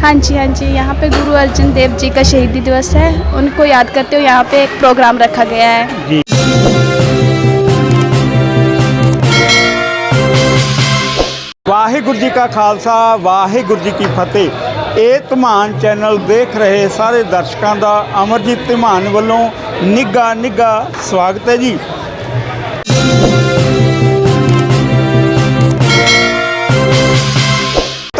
हाँ जी हाँ जी यहाँ पे गुरु अर्जन देव जी का शहीदी दिवस है उनको याद करते हुए यहाँ पे एक प्रोग्राम रखा गया है ਜੀ ਵਾਹਿਗੁਰੂ ਜੀ ਕਾ ਖਾਲਸਾ ਵਾਹਿਗੁਰੂ ਜੀ ਕੀ ਫਤਿਹ ਇਹ ਧਮਾਨ ਚੈਨਲ ਦੇਖ ਰਹੇ ਸਾਰੇ ਦਰਸ਼ਕਾਂ ਦਾ ਅਮਰਜੀਤ ਧਮਾਨ ਵੱਲੋਂ ਨਿੱਘਾ ਨਿੱਘਾ ਸਵਾਗਤ ਹੈ ਜੀ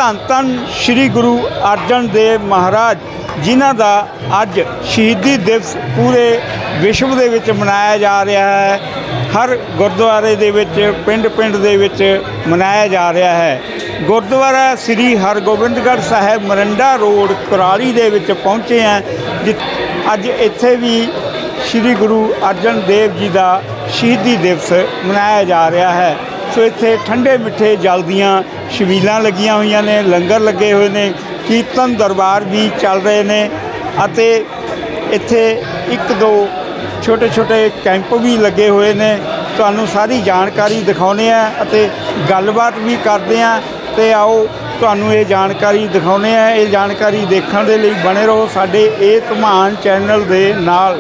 ਧੰਨ ਧੰਨ ਸ੍ਰੀ ਗੁਰੂ ਅਰਜਨ ਦੇਵ ਮਹਾਰਾਜ ਜਿਨ੍ਹਾਂ ਦਾ ਅੱਜ ਸ਼ਹੀਦੀ ਦਿਵਸ ਪੂਰੇ ਵਿਸ਼ਵ ਦੇ ਵਿੱਚ ਮਨਾਇਆ ਜਾ ਰਿਹਾ ਹੈ। ਹਰ ਗੁਰਦੁਆਰੇ ਦੇ ਵਿੱਚ, ਪਿੰਡ-ਪਿੰਡ ਦੇ ਵਿੱਚ ਮਨਾਇਆ ਜਾ ਰਿਹਾ ਹੈ। ਗੁਰਦੁਆਰਾ ਸ੍ਰੀ ਹਰਗੋਬਿੰਦਗੜ੍ਹ ਸਾਹਿਬ ਮਰੰਡਾ ਰੋਡ ਕੁਰਾਲੀ ਦੇ ਵਿੱਚ ਪਹੁੰਚੇ ਹਾਂ ਜਿ ਅੱਜ ਇੱਥੇ ਵੀ ਸ੍ਰੀ ਗੁਰੂ ਅਰਜਨ ਦੇਵ ਜੀ ਦਾ ਸ਼ਹੀਦੀ ਦਿਵਸ ਮਨਾਇਆ ਜਾ ਰਿਹਾ ਹੈ। ਸੋ ਇੱਥੇ ਠੰਡੇ ਮਿੱਠੇ ਜਲ ਦੀਆਂ ਛਬੀਲਾਂ ਲੱਗੀਆਂ ਹੋਈਆਂ ਨੇ, ਲੰਗਰ ਲੱਗੇ ਹੋਏ ਨੇ, ਕੀਰਤਨ ਦਰਬਾਰ ਵੀ ਚੱਲ ਰਹੇ ਨੇ ਅਤੇ ਇੱਥੇ ਇੱਕ ਦੋ ਛੋਟੇ ਛੋਟੇ ਕੈਂਪ ਵੀ ਲੱਗੇ ਹੋਏ ਨੇ। ਤੁਹਾਨੂੰ ਸਾਰੀ ਜਾਣਕਾਰੀ ਦਿਖਾਉਨੇ ਆ ਅਤੇ ਗੱਲਬਾਤ ਵੀ ਕਰਦੇ ਆ ਤੇ ਆਓ ਤੁਹਾਨੂੰ ਇਹ ਜਾਣਕਾਰੀ ਦਿਖਾਉਨੇ ਆ ਇਹ ਜਾਣਕਾਰੀ ਦੇਖਣ ਦੇ ਲਈ ਬਣੇ ਰਹੋ ਸਾਡੇ ਇਹ ਧਮਾਨ ਚੈਨਲ ਦੇ ਨਾਲ।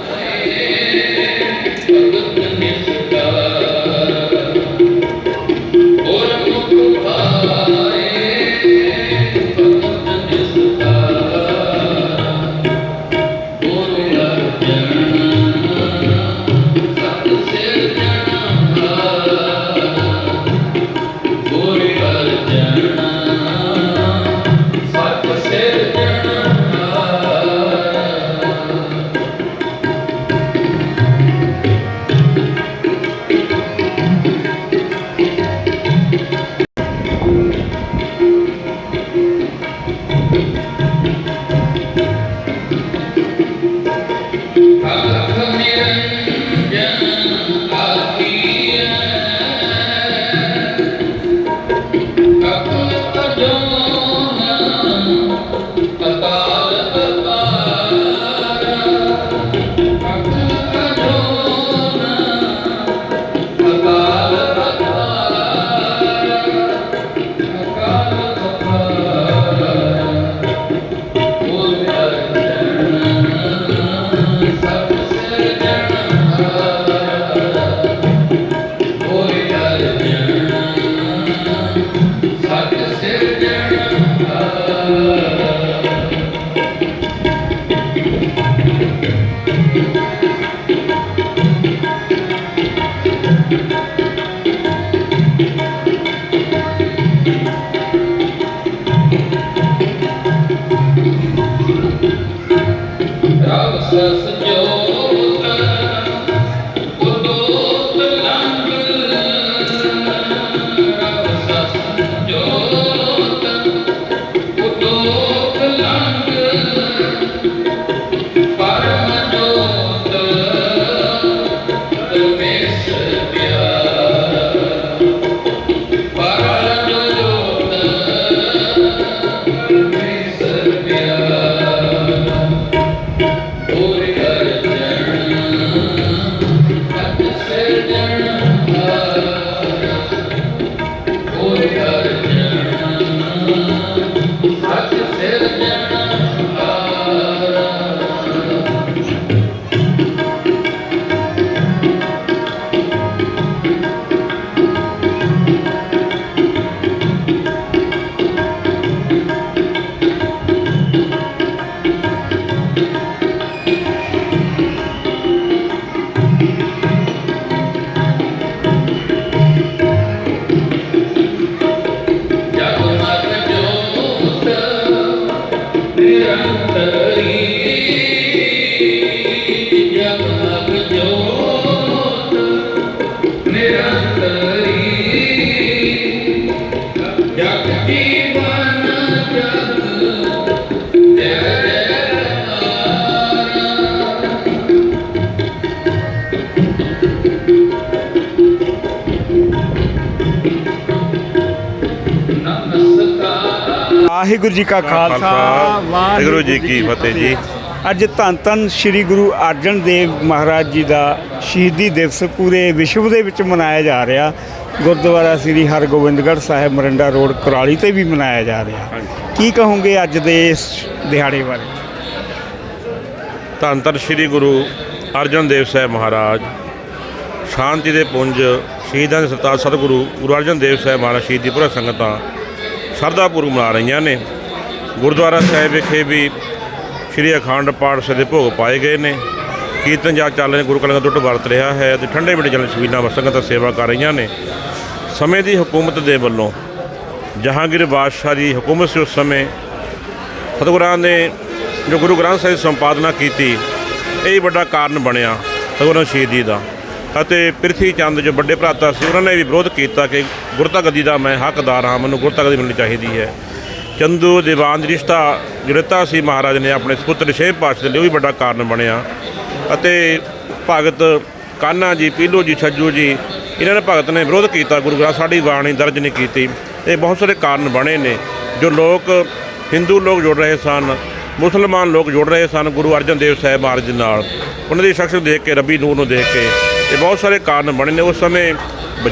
justice. ਵਾਹਿਗੁਰੂ ਜੀ ਕਾ ਖਾਲਸਾ ਵਾਹਿਗੁਰੂ ਜੀ ਕੀ ਫਤਿਹ ਜੀ। ਅੱਜ ਧੰਨ ਧੰਨ ਸ੍ਰੀ ਗੁਰੂ ਅਰਜਨ ਦੇਵ ਮਹਾਰਾਜ ਜੀ ਦਾ ਸ਼ਹੀਦੀ ਦਿਵਸ ਪੂਰੇ ਵਿਸ਼ਵ ਦੇ ਵਿੱਚ ਮਨਾਇਆ ਜਾ ਰਿਹਾ। ਗੁਰਦੁਆਰਾ ਸ੍ਰੀ ਹਰਗੋਬਿੰਦਗੜ੍ਹ ਸਾਹਿਬ ਮਰੰਡਾ ਰੋਡ ਕੁਰਾਲੀ ਤੇ ਵੀ ਮਨਾਇਆ ਜਾ ਰਿਹਾ। ਕੀ ਕਹੋਗੇ ਅੱਜ ਦੇ ਇਸ ਦਿਹਾੜੇ ਬਾਰੇ? ਧੰਨ ਧੰਨ ਸ੍ਰੀ ਗੁਰੂ ਅਰਜਨ ਦੇਵ ਸਾਹਿਬ ਮਹਾਰਾਜ। ਸ਼ਾਂਤੀ ਦੇ ਪੁੰਜ ਸ਼ਹੀਦਾਂ ਦੇ ਸਰਤਾਜ ਸਤਿਗੁਰੂ ਗੁਰੂ ਅਰਜਨ ਦੇਵ ਸਾਹਿਬ ਮਹਾਰਾਜ ਸ਼ਹੀਦੀ ਪੁਰਬ ਸੰਗਤਾਂ ਸ਼ਰਧਾ ਪੂਰਵਕ ਮਨਾ ਰਹੀਆਂ ਨੇ। ਗੁਰਦੁਆਰਾ ਸਾਹਿਬ ਵਿਖੇ ਵੀ ਸ੍ਰੀ ਅਖੰਡ ਪਾਠ ਸਾਹਿਬ ਦੇ ਭੋਗ ਪਾਏ ਗਏ ਨੇ। ਕੀਰਤਨ ਜਾ ਚੱਲ ਰਹੇ ਗੁਰੂ ਕਲੰਗਾ ਟੁੱਟ ਵਰਤ ਰਿਹਾ ਹੈ ਤੇ ਠੰਡੇ ਮਿੱਠੇ ਜਲ ਛਬੀਲਾਂ ਸੰਗਤਾਂ ਸੇਵਾ ਕਰ ਰਹੀਆਂ ਨੇ। ਸਮੇਂ ਦੀ ਹਕੂਮਤ ਦੇ ਵੱਲੋਂ ਜਹਾਂਗੀਰ ਬਾਦਸ਼ਾਹ ਦੀ ਹਕੂਮਤ ਸੀ ਉਸ ਸਮੇਂ। ਸਤਿਗੁਰਾਂ ਨੇ ਜੋ ਗੁਰੂ ਗ੍ਰੰਥ ਸਾਹਿਬ ਦੀ ਸੰਪਾਦਨਾ ਕੀਤੀ, ਇਹ ਹੀ ਵੱਡਾ ਕਾਰਨ ਬਣਿਆ ਸਤਿਗੁਰਾਂ ਦੀ ਸ਼ਹੀਦੀ ਦਾ। ਅਤੇ ਪ੍ਰਿਥੀ ਚੰਦ ਜੋ ਵੱਡੇ ਭਰਾਤਾ ਸੀ, ਉਹਨਾਂ ਨੇ ਵੀ ਵਿਰੋਧ ਕੀਤਾ ਕਿ ਗੁਰਤਾ ਗੱਦੀ ਦਾ ਮੈਂ ਹੱਕਦਾਰ ਹਾਂ, ਮੈਨੂੰ ਗੁਰਤਾ ਗੱਦੀ ਮਿਲਣੀ ਚਾਹੀਦੀ ਹੈ। ਚੰਦੂ ਦੀਵਾਨ ਦੀ ਰਿਸ਼ਤਾ ਗਿਰਤਾ ਸੀ ਮਹਾਰਾਜ ਨੇ ਆਪਣੇ ਸੁਪੁੱਤਰ ਛੇ ਪਾਤਸ਼ਾਹ ਦੇ ਲਈ, ਉਹ ਵੀ ਵੱਡਾ ਕਾਰਨ ਬਣਿਆ। ਅਤੇ ਭਗਤ ਕਾਨਾ ਜੀ, ਪੀਲੂ ਜੀ, ਛੱਜੂ ਜੀ, ਇਹਨਾਂ ਨੇ ਭਗਤ ਨੇ ਵਿਰੋਧ ਕੀਤਾ, ਗੁਰੂ ਗ੍ਰੰਥ ਸਾਡੀ ਬਾਣੀ ਦਰਜ ਨਹੀਂ ਕੀਤੀ। ਇਹ ਬਹੁਤ ਸਾਰੇ ਕਾਰਨ ਬਣੇ ਨੇ, ਜੋ ਲੋਕ, ਹਿੰਦੂ ਲੋਕ ਜੁੜ ਰਹੇ ਸਨ, ਮੁਸਲਮਾਨ ਲੋਕ ਜੁੜ ਰਹੇ ਸਨ, ਗੁਰੂ ਅਰਜਨ ਦੇਵ ਸਾਹਿਬ ਮਹਾਰਾਜ ਦੇ ਨਾਲ। ਉਹਨਾਂ ਦੀ ਸ਼ਖਸ ਦੇਖ ਕੇ, ਰੱਬੀ ਨੂਰ ਨੂੰ ਦੇਖ ਕੇ ਇਹ ਬਹੁਤ ਸਾਰੇ ਕਾਰਨ ਬਣੇ ਨੇ। ਉਸ ਸਮੇਂ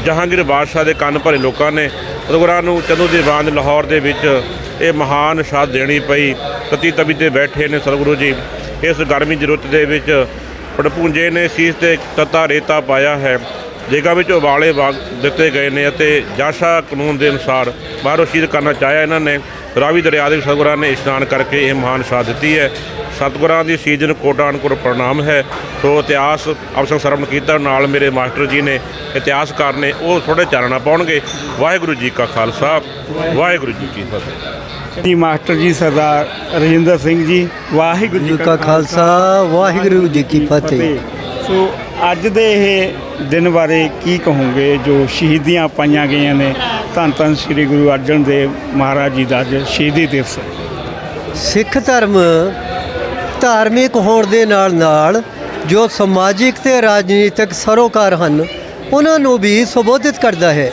ਜਹਾਂਗੀਰ ਬਾਦਸ਼ਾਹ ਦੇ ਕੰਨ ਭਰੇ ਲੋਕਾਂ ਨੇ ਸਤਿਗੁਰਾਂ ਨੂੰ ਚੰਦੂ ਦੀਵਾਨ ਦੇ ਲਾਹੌਰ ਦੇ ਵਿੱਚ ਇਹ ਮਹਾਨ ਸ਼ਹਾਦਤ ਦੇਣੀ ਪਈ। ਤਤੀ ਤਵੀ ਤੇ ਬੈਠੇ ਨੇ ਸਤਿਗੁਰੂ ਜੀ। ਇਸ ਗਰਮੀ ਦੀ ਰੁੱਤ ਦੇ ਵਿੱਚ ਪੜਪੂੰਜੇ ਨੇ ਸੀਸ ਤੇ ਤਤਾ ਰੇਤਾ ਪਾਇਆ ਹੈ। ਜੇਗਾ ਵਿੱਚ ਉਬਾਲੇ ਵਾਗ ਦਿੱਤੇ ਗਏ ਨੇ ਅਤੇ ਜਾਸ਼ਾ ਕਾਨੂੰਨ ਦੇ ਅਨੁਸਾਰ ਬਾਹਰੋਂ ਸ਼ਹੀਦ ਕਰਨਾ ਚਾਹਿਆ ਇਹਨਾਂ ਨੇ ਰਾਵੀ ਦਰਿਆ ਦੇ ਸਤਿਗੁਰਾਂ ਨੇ ਇਸ਼ਨਾਨ ਕਰਕੇ ਇਹ ਮਹਾਨ ਸ਼ਹਾਦਤ ਦਿੱਤੀ ਹੈ। ਸਤਿਗੁਰਾਂ ਦੀ ਸ਼ਹੀਦੀ ਨੂੰ ਕੋਟਾਨ ਕੋਟ ਪ੍ਰਣਾਮ ਹੈ। ਸੋ ਇਤਿਹਾਸ ਅਵਸਰ ਸਰਵਣ ਕੀਤਾ ਨਾਲ ਮੇਰੇ ਮਾਸਟਰ ਜੀ ਨੇ ਇਤਿਹਾਸਕਾਰ ਨੇ ਉਹ ਥੋੜੇ ਚਾਨਣਾ ਪਾਉਣਗੇ। ਵਾਹਿਗੁਰੂ ਜੀ ਕਾ ਖਾਲਸਾ ਵਾਹਿਗੁਰੂ ਜੀ ਕੀ ਫਤਿਹ। ਜੀ ਮਾਸਟਰ ਜੀ ਸਰਦਾਰ ਰਜਿੰਦਰ ਸਿੰਘ ਜੀ ਵਾਹਿਗੁਰੂ ਜੀ ਕਾ ਖਾਲਸਾ ਵਾਹਿਗੁਰੂ ਜੀ ਕੀ ਫਤਿਹ। ਸੋ ਅੱਜ ਦੇ ਇਹ ਦਿਨ ਬਾਰੇ ਕੀ ਕਹੋਗੇ? ਜੋ ਸ਼ਹੀਦੀਆਂ ਪਾਈਆਂ ਗਈਆਂ ਨੇ, ਧੰਨ ਧੰਨ ਸ੍ਰੀ ਗੁਰੂ ਅਰਜਨ ਦੇਵ ਮਹਾਰਾਜ ਜੀ ਦਾ ਅੱਜ ਸ਼ਹੀਦੀ ਦਿਵਸ ਸਿੱਖ ਧਰਮ ਧਾਰਮਿਕ ਹੋਣ ਦੇ ਨਾਲ ਨਾਲ ਜੋ ਸਮਾਜਿਕ ਤੇ ਰਾਜਨੀਤਿਕ ਸਰੋਕਾਰ ਹਨ, ਉਹਨਾਂ ਨੂੰ ਵੀ ਸੰਬੋਧਿਤ ਕਰਦਾ ਹੈ।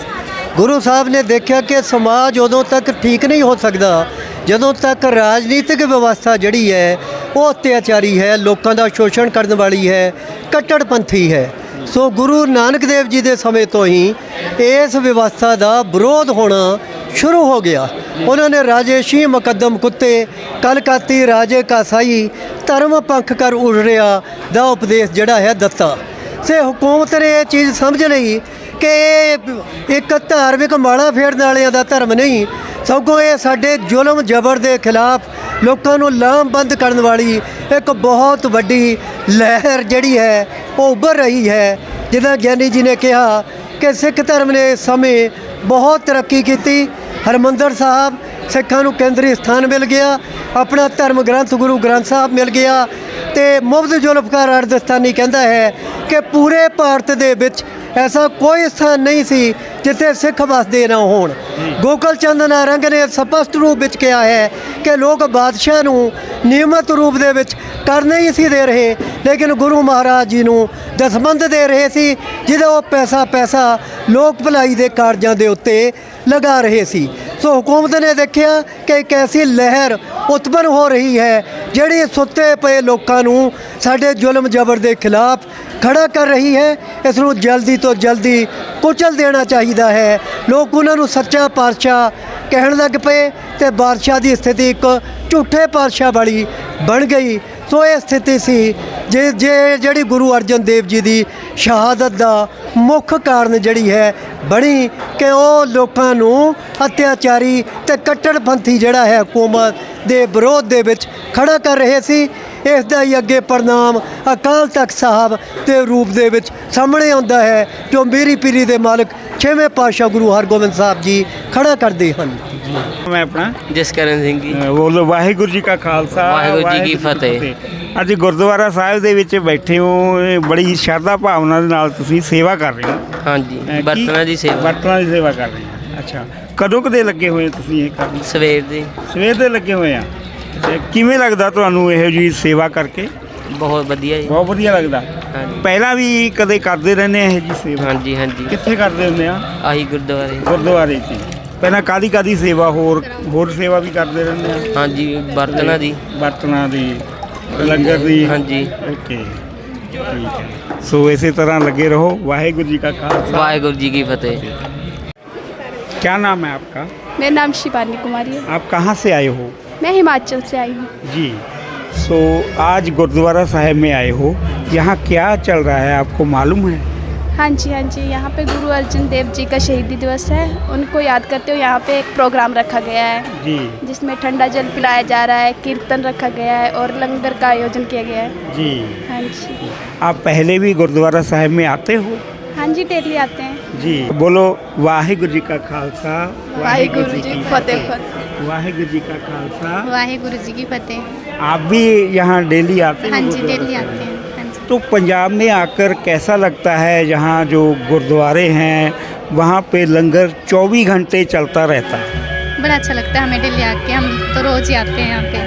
ਗੁਰੂ ਸਾਹਿਬ ਨੇ ਦੇਖਿਆ ਕਿ ਸਮਾਜ ਉਦੋਂ ਤੱਕ ਠੀਕ ਨਹੀਂ ਹੋ ਸਕਦਾ ਜਦੋਂ ਤੱਕ ਰਾਜਨੀਤਿਕ ਵਿਵਸਥਾ ਜਿਹੜੀ ਹੈ ਉਹ ਅਤਿਆਚਾਰੀ ਹੈ, ਲੋਕਾਂ ਦਾ ਸ਼ੋਸ਼ਣ ਕਰਨ ਵਾਲੀ ਹੈ ਕੱਟੜਪੰਥੀ ਹੈ। ਸੋ ਗੁਰੂ ਨਾਨਕ ਦੇਵ ਜੀ ਦੇ ਸਮੇਂ ਤੋਂ ਹੀ ਇਸ ਵਿਵਸਥਾ ਦਾ ਵਿਰੋਧ ਹੋਣਾ ਸ਼ੁਰੂ ਹੋ ਗਿਆ। ਉਹਨਾਂ ਨੇ ਰਾਜੇਸ਼ੀ ਮੁਕੱਦਮ ਕੁੱਤੇ, ਕਲਕਾਤੀ ਰਾਜੇ ਕਾਸਾਈ, ਧਰਮ ਪੰਖ ਕਰ ਉੜਰਿਆ ਦਾ ਉਪਦੇਸ਼ ਜਿਹੜਾ ਹੈ ਦਿੱਤਾ। ਸੇ ਹਕੂਮਤ ਨੇ ਇਹ ਚੀਜ਼ ਸਮਝ ਲਈ ਕਿ ਇਹ ਇੱਕ ਧਾਰਮਿਕ ਮਾਲਾ ਫੇਰਨ ਵਾਲਿਆਂ ਦਾ ਧਰਮ ਨਹੀਂ, ਸਗੋਂ ਇਹ ਸਾਡੇ ਜ਼ੁਲਮ ਜ਼ਬਰ ਦੇ ਖਿਲਾਫ ਲੋਕਾਂ ਨੂੰ ਲਾਮਬੰਦ ਕਰਨ ਵਾਲੀ ਇੱਕ ਬਹੁਤ ਵੱਡੀ ਲਹਿਰ ਜਿਹੜੀ ਹੈ, ਉਹ ਉੱਭਰ ਰਹੀ ਹੈ। ਜਿੱਦਾਂ ਗਿਆਨੀ ਜੀ ਨੇ ਕਿਹਾ ਕਿ ਸਿੱਖ ਧਰਮ ਨੇ ਇਸ ਸਮੇਂ ਬਹੁਤ ਤਰੱਕੀ ਕੀਤੀ। ਹਰਮੰਦਰ ਸਾਹਿਬ ਸਿੱਖਾਂ ਨੂੰ ਕੇਂਦਰੀ ਸਥਾਨ ਮਿਲ ਗਿਆ। ਆਪਣਾ ਧਰਮ ਗ੍ਰੰਥ ਗੁਰੂ ਗ੍ਰੰਥ ਸਾਹਿਬ ਮਿਲ ਗਿਆ। ਤੇ ਮੁਫਤ ਜੁਲਫਕਾਰ ਅਰਦਸਤਾਨੀ ਕਹਿੰਦਾ ਹੈ ਕਿ ਪੂਰੇ ਭਾਰਤ ਦੇ ਵਿੱਚ ਐਸਾ ਕੋਈ ਸਥਾਨ ਨਹੀਂ ਸੀ ਜਿੱਥੇ ਸਿੱਖ ਵਸਦੇ ਨਾ ਹੋਣ। ਗੋਕਲ ਚੰਦ ਨਾਰੰਗ ਨੇ ਸਪਸ਼ਟ ਰੂਪ ਵਿੱਚ ਕਿਹਾ ਹੈ ਕਿ ਲੋਕ ਬਾਦਸ਼ਾਹ ਨੂੰ ਨਿਯਮਤ ਰੂਪ ਦੇ ਵਿੱਚ ਕਰ ਹੀ ਸੀ ਦੇ ਰਹੇ, ਲੇਕਿਨ ਗੁਰੂ ਮਹਾਰਾਜ ਜੀ ਨੂੰ ਦਸਮੰਦ ਦੇ ਰਹੇ ਸੀ, ਜਿਹਦਾ ਉਹ ਪੈਸਾ ਪੈਸਾ ਲੋਕ ਭਲਾਈ ਦੇ ਕਾਰਜਾਂ ਦੇ ਉੱਤੇ ਲਗਾ ਰਹੇ ਸੀ। ਸੋ ਹਕੂਮਤ ਨੇ ਦੇਖਿਆ ਕਿ ਇੱਕ ਐਸੀ ਲਹਿਰ ਉਤਪਨ ਹੋ ਰਹੀ ਹੈ, ਜਿਹੜੀ ਸੁੱਤੇ ਪਏ ਲੋਕਾਂ ਨੂੰ ਸਾਡੇ ਜ਼ੁਲਮ ਜ਼ਬਰ ਦੇ ਖਿਲਾਫ ਖੜਾ ਕਰ ਰਹੀ ਹੈ। ਇਸ ਨੂੰ ਜਲਦੀ ਤੋਂ ਜਲਦੀ ਕੁਚਲ ਦੇਣਾ ਚਾਹੀਦਾ ਹੈ। ਲੋਕ ਉਹਨਾਂ ਨੂੰ ਸੱਚਾ ਪਾਤਸ਼ਾਹ ਕਹਿਣ ਲੱਗ ਪਏ ਤੇ ਬਾਦਸ਼ਾਹ ਦੀ ਸਥਿਤੀ ਇੱਕ ਝੂਠੇ ਪਾਤਸ਼ਾਹ ਵਾਲੀ ਬਣ ਗਈ। ਸੋ ਇਹ ਸਥਿਤੀ ਸੀ ਜੇ ਜੇ ਜਿਹੜੀ ਗੁਰੂ ਅਰਜਨ ਦੇਵ ਜੀ ਦੀ ਸ਼ਹਾਦਤ ਦਾ ਮੁੱਖ ਕਾਰਨ ਜਿਹੜੀ ਹੈ ਬਣੀ ਕਿ ਉਹ ਲੋਕਾਂ ਨੂੰ ਅਤਿਆਚਾਰੀ ਤੇ ਕੱਟੜਪੰਥੀ ਜਿਹੜਾ ਹੈ ਹਕੂਮਤ ਦੇ ਵਿਰੋਧ ਦੇ ਵਿੱਚ ਖੜਾ ਕਰ ਰਹੇ ਸੀ, ਇਸ ਦਾ ਹੀ ਅੱਗੇ ਪ੍ਰਣਾਮ ਅਕਾਲ ਤਖਤ ਸਾਹਿਬ ਦੇ ਰੂਪ ਦੇ ਵਿੱਚ ਸਾਹਮਣੇ ਆਉਂਦਾ ਹੈ, ਜੋ ਮੇਰੀ ਪੀਰੀ ਦੇ ਮਾਲਕ ਛੇਵੇਂ ਪਾਤਸ਼ਾਹ ਗੁਰੂ ਹਰਗੋਬਿੰਦ ਸਾਹਿਬ ਜੀ ਖੜਾ ਕਰਦੇ ਹਨ। ਮੈਂ ਆਪਣਾ ਜਸਕਰਨ ਸਿੰਘ ਜੀ। ਅ, ਬੋਲੋ ਵਾਹਿਗੁਰੂ ਜੀ ਕਾ ਖਾਲਸਾ ਵਾਹਿਗੁਰੂ ਜੀ ਕੀ ਫਤਿਹ। ਅੱਜ ਗੁਰਦੁਆਰਾ ਸਾਹਿਬ ਦੇ ਵਿੱਚ ਬੈਠੇ ਹੋ ਇਹ ਬੜੀ ਸ਼ਰਧਾ ਭਾਵਨਾ ਦੇ ਨਾਲ ਤੁਸੀਂ ਸੇਵਾ ਕਰ ਰਹੇ ਹੋ। ਹਾਂਜੀ ਅ, ਕੀ- ਬਰਤਨਾਂ ਦੀ ਸੇਵਾ। ਬਰਤਨਾਂ ਦੀ ਸੇਵਾ ਕਰ ਰਹੇ ਹੋ। ਅੱਛਾ ਕਦੋਂ ਕਦੇ ਲੱਗੇ ਹੋਏ ਤੁਸੀਂ ਇਹ ਕਰਨ? ਸਵੇਰ ਦੀ। ਸਵੇਰ ਦੇ ਲੱਗੇ ਹੋਏ ਆ। ਤੇ ਕਿਵੇਂ ਲੱਗਦਾ ਤੁਹਾਨੂੰ ਇਹੋ ਜੀ ਸੇਵਾ ਕਰਕੇ? ਬਹੁਤ ਵਧੀਆ ਜੀ। ਬਹੁਤ ਵਧੀਆ ਲੱਗਦਾ। ਹਾਂਜੀ। ਪਹਿਲਾਂ ਵੀ ਕਦੇ ਕਰਦੇ ਰਹਿੰਦੇ ਆ ਇਹ ਜੀ ਸੇਵਾ? ਹਾਂਜੀ ਹਾਂਜੀ। ਕਿੱਥੇ ਕਰਦੇ ਹੁੰਦੇ ਆ? ਆਹੀ ਗੁਰਦੁਆਰੇ। ਗੁਰਦੁਆਰੇ 'ਚ। ਪਹਿਲਾਂ ਕਾਦੀ ਕਾਦੀ ਸੇਵਾ ਹੋਰ ਹੋਰ ਸੇਵਾ ਵੀ ਕਰਦੇ ਰਹਿੰਦੇ ਆ ਹਾਂਜੀ ਬਰਤਨਾਂ ਦੀ ਬਰਤਨਾਂ ਦੀ ਲੰਗਰ ਦੀ ਹਾਂਜੀ ਓਕੇ ਠੀਕ ਹੈ ਸੋ ਇਸੇ ਤਰ੍ਹਾਂ ਲੱਗੇ ਰਹੋ ਵਾਹਿਗੁਰੂ ਜੀ ਕਾ ਖਾਲਸਾ ਵਾਹਿਗੁਰੂ ਜੀ ਕੀ ਫਤਿਹ क्या नाम है आपका मेरा नाम शिवानी कुमारी है आप कहाँ से आए हो मैं हिमाचल से आई हूँ जी सो आज गुरुद्वारा साहिब में आए हो यहाँ क्या चल रहा है आपको मालूम है हाँ जी हाँ जी। यहाँ पे गुरु अर्जन देव जी का शहीदी दिवस है। उनको याद करते हुए यहाँ पे एक प्रोग्राम रखा गया है। जी। जिसमें ठंडा जल पिलाया जा रहा है कीर्तन रखा गया है और लंगर का आयोजन किया गया है। जी। हाँ जी। आप पहले भी गुरुद्वारा साहिब में आते हो? हाँ जी डेली आते हैं। जी। बोलो वाहिगुरु जी का खालसा वाहिगुरु जी फतेह। फतेह। वाहिगुरु जी का खालसा। वाहिगुरु जी की फतेह। आप भी यहाँ डेली आते हो हाँ जी डेली आते हैं। तो पंजाब में आकर कैसा लगता है? जहाँ जो गुरुद्वारे हैं वहाँ पे लंगर 24 घंटे चलता रहता है। बड़ा अच्छा लगता है हमें दिल्ली आके। हम तो रोज़ ही आते हैं यहाँ पे।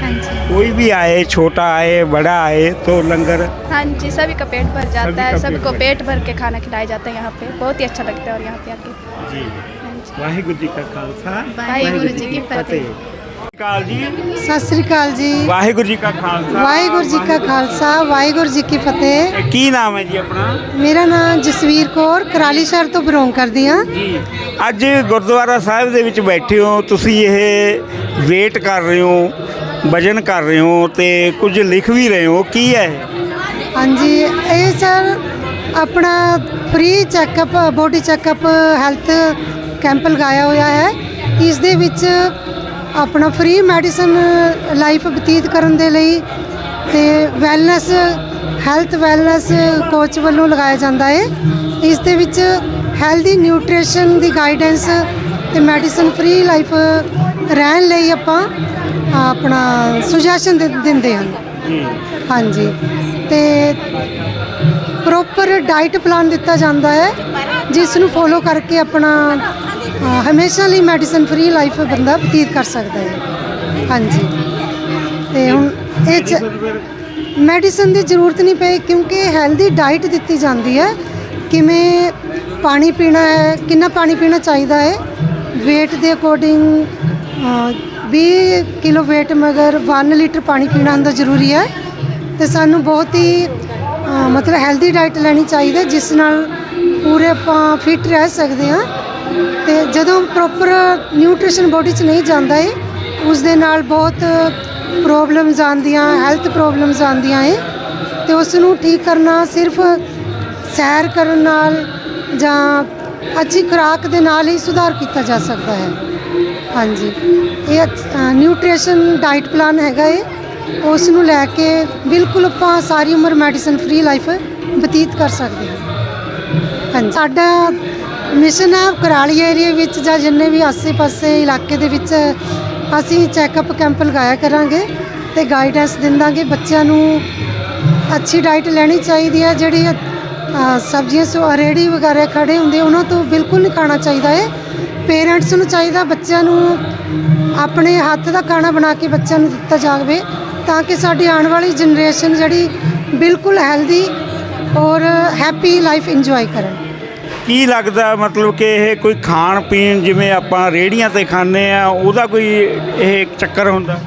हाँ जी। कोई भी आए छोटा आए बड़ा आए तो लंगर हाँ जी सभी का पेट भर जाता है। सभी को पेट भर के खाना खिलाया जाता है यहाँ पे। बहुत ही अच्छा लगता है और यहाँ पे आके। जी। हाँ वाहिगुरु जी का खालसा। वाहिगुरु जी की फतेह। ਕਾਲ ਜੀ। ਸਤਿ ਸ੍ਰੀ ਅਕਾਲ ਜੀ। ਵਾਹਿਗੁਰੂ ਜੀ ਕਾ ਖਾਲਸਾ। ਵਾਹਿਗੁਰੂ ਜੀ ਕਾ ਖਾਲਸਾ ਵਾਹਿਗੁਰੂ ਜੀ ਕੀ ਫਤਿਹ। ਇਹ ਕੀ ਨਾਮ ਹੈ ਜੀ ਆਪਣਾ? ਮੇਰਾ ਨਾਮ ਜਸਵੀਰ ਕੌਰ ਕਰਾਲੀ ਸ਼ਹਿਰ ਤੋਂ ਬਿਲੋਂਗ ਕਰਦੀ ਹਾਂ। ਜੀ। ਅੱਜ ਗੁਰਦੁਆਰਾ ਸਾਹਿਬ ਦੇ ਵਿੱਚ ਬੈਠੇ ਹੋ। ਤੁਸੀਂ ਇਹ ਵੇਟ ਕਰ ਰਹੇ ਹੋ ਵਜਨ ਕਰ ਰਹੇ ਹੋ ਤੇ ਕੁਝ ਲਿਖ ਵੀ ਰਹੇ ਹੋ। ਕੀ ਹੈ? ਹਾਂਜੀ ਇਹ ਸਰ ਆਪਣਾ free checkup body checkup health camp ਲਗਾਇਆ ਹੋਇਆ ਹੈ। ਇਸ ਦੇ ਵਿੱਚ ਆਪਣਾ ਫ੍ਰੀ ਮੈਡੀਸਨ ਲਾਈਫ ਬਤੀਤ ਕਰਨ ਦੇ ਲਈ ਤੇ ਵੈਲਨੈਸ ਹੈਲਥ ਵੈਲਨੈਸ ਕੋਚ ਵੱਲੋਂ ਲਗਾਇਆ ਜਾਂਦਾ ਹੈ ਇਸ ਦੇ ਵਿੱਚ ਹੈਲਦੀ ਨਿਊਟ੍ਰੀਸ਼ਨ ਦੀ ਗਾਈਡੈਂਸ ਤੇ ਮੈਡੀਸਨ ਫ੍ਰੀ ਲਾਈਫ ਰਹਿਣ ਲਈ ਆਪਾਂ ਆਪਣਾ ਸੁਜੈਸ਼ਨ ਦਿੰਦੇ ਹਾਂ। ਹਾਂਜੀ। ਤੇ ਪ੍ਰੋਪਰ ਡਾਈਟ ਪਲਾਨ ਦਿੱਤਾ ਜਾਂਦਾ ਹੈ, ਜਿਸ ਨੂੰ ਫੋਲੋ ਕਰਕੇ ਆਪਣਾ ਅ, ਹਮੇਸ਼ਾ ਲਈ ਮੈਡੀਸਨ ਫ੍ਰੀ ਲਾਈਫ ਬੰਦਾ ਬਤੀਤ ਕਰ ਸਕਦਾ ਹੈ। ਹਾਂਜੀ। ਤੇ ਹੁਣ ਇਹ ਚ ਮੈਡੀਸਨ ਦੀ ਜ਼ਰੂਰਤ ਨਹੀਂ ਪਈ ਕਿਉਂਕਿ ਹੈਲਦੀ ਡਾਈਟ ਦਿੱਤੀ ਜਾਂਦੀ ਹੈ। ਕਿਵੇਂ ਪਾਣੀ ਪੀਣਾ ਹੈ ਕਿੰਨਾ ਪਾਣੀ ਪੀਣਾ ਚਾਹੀਦਾ ਹੈ weight ਦੇ ਅਕੋਰਡਿੰਗ 20 ਕਿਲੋ weight ਮਗਰ 1 ਲੀਟਰ ਪਾਣੀ ਪੀਣਾ ਹੁੰਦਾ ਜ਼ਰੂਰੀ ਹੈ। ਤੇ ਸਾਨੂੰ ਬਹੁਤ ਹੀ ਅ, ਮਤਲਬ ਹੈਲਦੀ ਡਾਈਟ ਲੈਣੀ ਚਾਹੀਦੀ ਹੈ ਜਿਸ ਨਾਲ ਪੂਰੇ ਆਪਾਂ ਫਿਟ ਰਹਿ ਸਕਦੇ ਹਾਂ। ਤੇ ਜਦੋਂ ਪ੍ਰੋਪਰ ਨਿਊਟ੍ਰੀਸ਼ਨ ਬੋਡੀ 'ਚ ਨਹੀਂ ਜਾਂਦਾ ਏ, ਉਸ ਦੇ ਨਾਲ ਬਹੁਤ ਪ੍ਰੋਬਲਮਸ ਆਉਂਦੀਆਂ ਹੈਲਥ ਪ੍ਰੋਬਲਮਸ ਆਉਂਦੀਆਂ ਏ, ਤੇ ਉਸ ਨੂੰ ਠੀਕ ਕਰਨਾ ਸਿਰਫ ਸੈਰ ਕਰਨ ਨਾਲ ਜਾਂ ਅੱਛੀ ਖੁਰਾਕ ਦੇ ਨਾਲ ਹੀ ਸੁਧਾਰ ਕੀਤਾ ਜਾ ਸਕਦਾ ਹੈ। ਹਾਂਜੀ। ਇਹ ਨਿਊਟ੍ਰੀਸ਼ਨ ਡਾਈਟ ਪਲਾਨ ਹੈਗਾ ਏ। ਉਸ ਨੂੰ ਲੈ ਕੇ ਬਿਲਕੁਲ ਆਪਾਂ ਸਾਰੀ ਉਮਰ ਮੈਡੀਸਨ ਫ੍ਰੀ ਲਾਈਫ ਬਤੀਤ ਕਰ ਸਕਦੇ ਹਾਂ। ਹਾਂਜੀ। ਸਾਡਾ ਮਿਸ਼ਨ ਹੈ ਕਰਾਲੀ ਏਰੀਆ ਵਿੱਚ ਜਾਂ ਜਿੰਨੇ ਵੀ ਆਸੇ-ਪਾਸੇ ਇਲਾਕੇ ਦੇ ਵਿੱਚ ਅਸੀਂ ਚੈੱਕਅਪ ਕੈਂਪ ਲਗਾਇਆ ਕਰਾਂਗੇ ਤੇ ਗਾਈਡੈਂਸ ਦਿੰਦਾਂਗੇ ਬੱਚਿਆਂ ਨੂੰ। ਅੱਛੀ ਡਾਈਟ ਲੈਣੀ ਚਾਹੀਦੀ ਹੈ, ਜਿਹੜੀ ਸਬਜ਼ੀਆਂ ਸੋ ਰੇੜੀ ਵਗੈਰਾ ਖੜੇ ਹੁੰਦੇ, ਉਹਨਾਂ ਤੋਂ ਬਿਲਕੁਲ ਨਹੀਂ ਖਾਣਾ ਚਾਹੀਦਾ ਹੈ ਪੇਰੈਂਟਸ ਨੂੰ ਚਾਹੀਦਾ ਬੱਚਿਆਂ ਨੂੰ ਆਪਣੇ ਹੱਥ ਦਾ ਖਾਣਾ ਬਣਾ ਕੇ ਬੱਚਿਆਂ ਨੂੰ ਦਿੱਤਾ ਜਾਵੇ, ਤਾਂ ਕਿ ਸਾਡੀ ਆਉਣ ਵਾਲੀ ਜਨਰੇਸ਼ਨ ਜਿਹੜੀ ਬਿਲਕੁਲ ਹੈਲਦੀ ਔਰ ਹੈਪੀ ਲਾਈਫ ਇੰਜੋਏ ਕਰਨ। ਕੀ ਲੱਗਦਾ ਮਤਲਬ ਕਿ ਇਹ ਕੋਈ ਖਾਣ ਪੀਣ ਜਿਵੇਂ ਆਪਾਂ ਰੇੜੀਆਂ ਤੇ ਖਾਂਦੇ ਆ ਉਹਦਾ ਕੋਈ ਇਹ ਚੱਕਰ ਹੁੰਦਾ?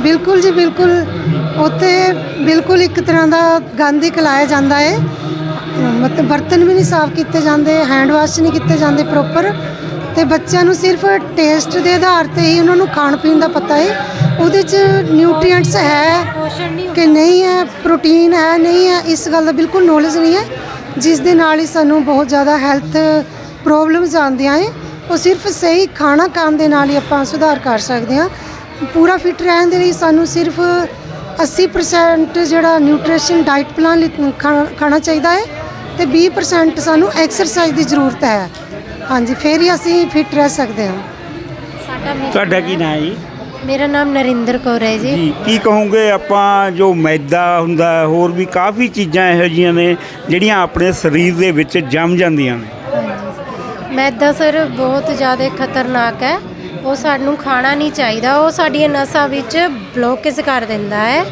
ਬਿਲਕੁਲ ਜੀ ਬਿਲਕੁਲ। ਉੱਥੇ ਬਿਲਕੁਲ ਇੱਕ ਤਰ੍ਹਾਂ ਦਾ ਗੰਦ ਹੀ ਖਿਲਾਇਆ ਜਾਂਦਾ ਹੈ ਮਤਲਬ ਬਰਤਨ ਵੀ ਨਹੀਂ ਸਾਫ਼ ਕੀਤੇ ਜਾਂਦੇ ਹੈਂਡ ਵਾਸ਼ ਨਹੀਂ ਕੀਤੇ ਜਾਂਦੇ ਪ੍ਰੋਪਰ ਤੇ ਬੱਚਿਆਂ ਨੂੰ ਸਿਰਫ ਟੇਸਟ ਦੇ ਆਧਾਰ ਤੇ ਹੀ ਉਹਨਾਂ ਨੂੰ ਖਾਣ ਪੀਣ ਦਾ ਪਤਾ ਹੈ ਉਹਦੇ 'ਚ ਨਿਊਟ੍ਰੀਐਂਟਸ ਹੈ ਕਿ ਨਹੀਂ ਹੈ ਪ੍ਰੋਟੀਨ ਹੈ ਨਹੀਂ ਹੈ ਇਸ ਗੱਲ ਦਾ ਬਿਲਕੁਲ ਨੌਲੇਜ ਨਹੀਂ ਹੈ। ਜਿਸ ਦੇ ਨਾਲ ਹੀ ਸਾਨੂੰ ਬਹੁਤ ਜ਼ਿਆਦਾ ਹੈਲਥ ਪ੍ਰੋਬਲਮਸ ਆਉਂਦੀਆਂ ਹੈ ਉਹ ਸਿਰਫ ਸਹੀ ਖਾਣਾ ਖਾਣ ਦੇ ਨਾਲ ਹੀ ਆਪਾਂ ਸੁਧਾਰ ਕਰ ਸਕਦੇ ਹਾਂ। ਪੂਰਾ ਫਿਟ ਰਹਿਣ ਦੇ ਲਈ ਸਾਨੂੰ ਸਿਰਫ 80% ਜਿਹੜਾ ਨਿਊਟ੍ਰੀਸ਼ਨ ਡਾਈਟ ਪਲਾਨ ਖਾਣਾ ਚਾਹੀਦਾ ਹੈ ਤੇ 20% ਸਾਨੂੰ ਐਕਸਰਸਾਈਜ਼ ਦੀ ਜ਼ਰੂਰਤ ਹੈ। ਹਾਂਜੀ ਫਿਰ ਹੀ ਅਸੀਂ ਫਿਟ ਰਹਿ ਸਕਦੇ ਹਾਂ। ਸਾਡਾ ਤੁਹਾਡਾ ਕੀ ਨਾਂ ਹੈ ਜੀ? ਮੇਰਾ ਨਾਮ ਨਰਿੰਦਰ ਕੌਰ ਹੈ ਜੀ। ਜੀ ਕੀ ਕਹੋਗੇ ਆਪਾਂ ਜੋ ਮੈਦਾ ਹੁੰਦਾ ਹੈ, ਹੋਰ ਵੀ ਕਾਫੀ ਚੀਜ਼ਾਂ ਇਹੋ ਜਿਹੀਆਂ ਨੇ ਜਿਹੜੀਆਂ ਆਪਣੇ ਸਰੀਰ ਦੇ ਵਿੱਚ ਜੰਮ ਜਾਂਦੀਆਂ ਨੇ। ਮੈਦਾ ਸਰ ਬਹੁਤ ਜ਼ਿਆਦਾ ਖਤਰਨਾਕ ਹੈ। ਉਹ ਸਾਨੂੰ ਖਾਣਾ ਨਹੀਂ ਚਾਹੀਦਾ। ਉਹ ਸਾਡੀਆਂ ਨਸਾਂ ਵਿੱਚ ਬਲੋਕੇਜ ਕਰ ਦਿੰਦਾ ਹੈ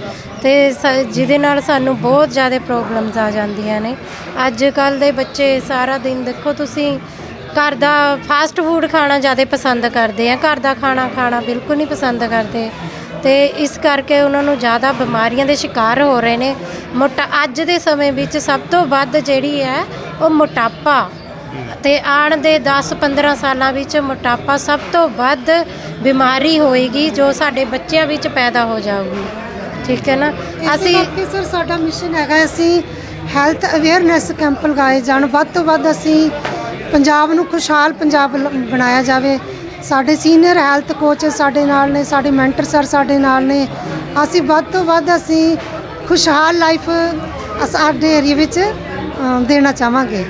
ਤੇ ਸ- ਜਿਹਦੇ ਨਾਲ ਸਾਨੂੰ ਬਹੁਤ ਜ਼ਿਆਦਾ ਪ੍ਰੋਬਲਮਸ ਆ ਜਾਂਦੀਆਂ ਨੇ। ਅੱਜ ਕੱਲ ਦੇ ਬੱਚੇ ਸਾਰਾ ਦਿਨ ਦੇਖੋ ਤੁਸੀਂ ਘਰ ਦਾ ਫਾਸਟ ਫੂਡ ਖਾਣਾ ਜ਼ਿਆਦਾ ਪਸੰਦ ਕਰਦੇ ਆ ਘਰ ਦਾ ਖਾਣਾ ਖਾਣਾ ਬਿਲਕੁਲ ਨਹੀਂ ਪਸੰਦ ਕਰਦੇ। ਤੇ ਇਸ ਕਰਕੇ ਉਹਨਾਂ ਨੂੰ ਜ਼ਿਆਦਾ ਬਿਮਾਰੀਆਂ ਦੇ ਸ਼ਿਕਾਰ ਹੋ ਰਹੇ ਨੇ। ਮੋਟਾ ਅੱਜ ਦੇ ਸਮੇਂ ਵਿੱਚ ਸਭ ਤੋਂ ਵੱਧ ਜਿਹੜੀ ਹੈ ਉਹ ਮੋਟਾਪਾ। ਤੇ ਆਉਣ ਦੇ 10-15 ਸਾਲਾਂ ਵਿੱਚ ਮੋਟਾਪਾ ਸਭ ਤੋਂ ਵੱਧ ਬਿਮਾਰੀ ਹੋਏਗੀ ਜੋ ਸਾਡੇ ਬੱਚਿਆਂ ਵਿੱਚ ਪੈਦਾ ਹੋ ਜਾਊਗੀ। ਠੀਕ ਹੈ ਨਾ? ਅਸੀਂ ਸਰ ਸਾਡਾ ਮਿਸ਼ਨ ਹੈਗਾ ਅਸੀਂ ਹੈਲਥ ਅਵੇਅਰਨੈਸ ਕੈਂਪ ਲਗਾਏ ਜਾਣ। ਵੱਧ ਤੋਂ ਵੱਧ ਅਸੀਂ ਪੰਜਾਬ ਨੂੰ ਖੁਸ਼ਹਾਲ ਪੰਜਾਬ ਲ- ਬਣਾਇਆ ਜਾਵੇ। ਸਾਡੇ ਸੀਨੀਅਰ ਹੈਲਥ ਕੋਚ ਸਾਡੇ ਨਾਲ ਨੇ ਸਾਡੇ ਮੈਂਟਰ ਸਰ ਸਾਡੇ ਨਾਲ ਨੇ। ਅਸੀਂ ਵੱਧ ਤੋਂ ਵੱਧ ਅਸੀਂ ਖੁਸ਼ਹਾਲ ਲਾਈਫ ਸਾਡੇ ਏਰੀਆ ਵਿੱਚ ਅ, ਦੇਣਾ ਚਾਹਾਂਗੇ।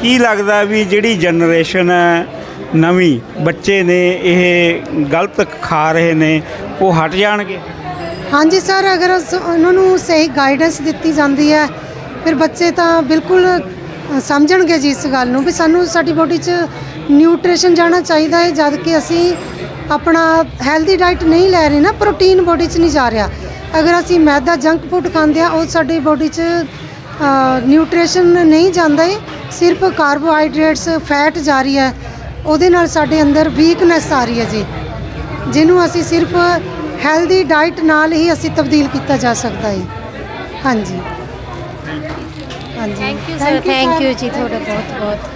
ਕੀ ਲੱਗਦਾ ਵੀ ਜਿਹੜੀ ਜਨਰੇਸ਼ਨ ਹੈ ਨਵੀਂ ਬੱਚੇ ਨੇ ਇਹ ਗਲਤ ਖਾ ਰਹੇ ਨੇ ਉਹ ਹਟ ਜਾਣਗੇ? ਹਾਂਜੀ ਸਰ ਅਗਰ ਅਸ- ਉਹਨਾਂ ਨੂੰ ਸਹੀ ਗਾਈਡੈਂਸ ਦਿੱਤੀ ਜਾਂਦੀ ਹੈ ਫਿਰ ਬੱਚੇ ਤਾਂ ਬਿਲਕੁਲ ਸਮਝਣਗੇ ਜੀ ਇਸ ਗੱਲ ਨੂੰ ਵੀ ਸਾਨੂੰ ਸਾਡੀ ਬੋਡੀ 'ਚ ਨਿਊਟ੍ਰੀਸ਼ਨ ਜਾਣਾ ਚਾਹੀਦਾ ਹੈ, ਜਦ ਕਿ ਅਸੀਂ ਆਪਣਾ ਹੈਲਦੀ ਡਾਈਟ ਨਹੀਂ ਲੈ ਰਹੇ ਨਾ ਪ੍ਰੋਟੀਨ ਬੋਡੀ 'ਚ ਨਹੀਂ ਜਾ ਰਿਹਾ। ਅਗਰ ਅਸੀਂ ਮੈਦਾ ਜੰਕ ਫੂਡ ਖਾਂਦੇ ਆ ਉਹ ਸਾਡੀ ਬੋਡੀ 'ਚ ਨਿਊਟ੍ਰੀਸ਼ਨ ਨਹੀਂ ਜਾਂਦਾ ਹੈ, ਸਿਰਫ ਕਾਰਬੋਹਾਈਡਰੇਟਸ ਫੈਟ ਜਾ ਰਹੀ ਹੈ। ਉਹਦੇ ਨਾਲ ਸਾਡੇ ਅੰਦਰ ਵੀਕਨੈਸ ਆ ਰਹੀ ਹੈ ਜੀ, ਜਿਹਨੂੰ ਅਸੀਂ ਸਿਰਫ ਹੈਲਦੀ ਡਾਈਟ ਨਾਲ ਹੀ ਅਸੀਂ ਤਬਦੀਲ ਕੀਤਾ ਜਾ ਸਕਦਾ ਹੈ। ਹਾਂਜੀ। ਹਾਂਜੀ। Thank you sir thank you ਜੀ ਤੁਹਾਡਾ ਬਹੁਤ ਬਹੁਤ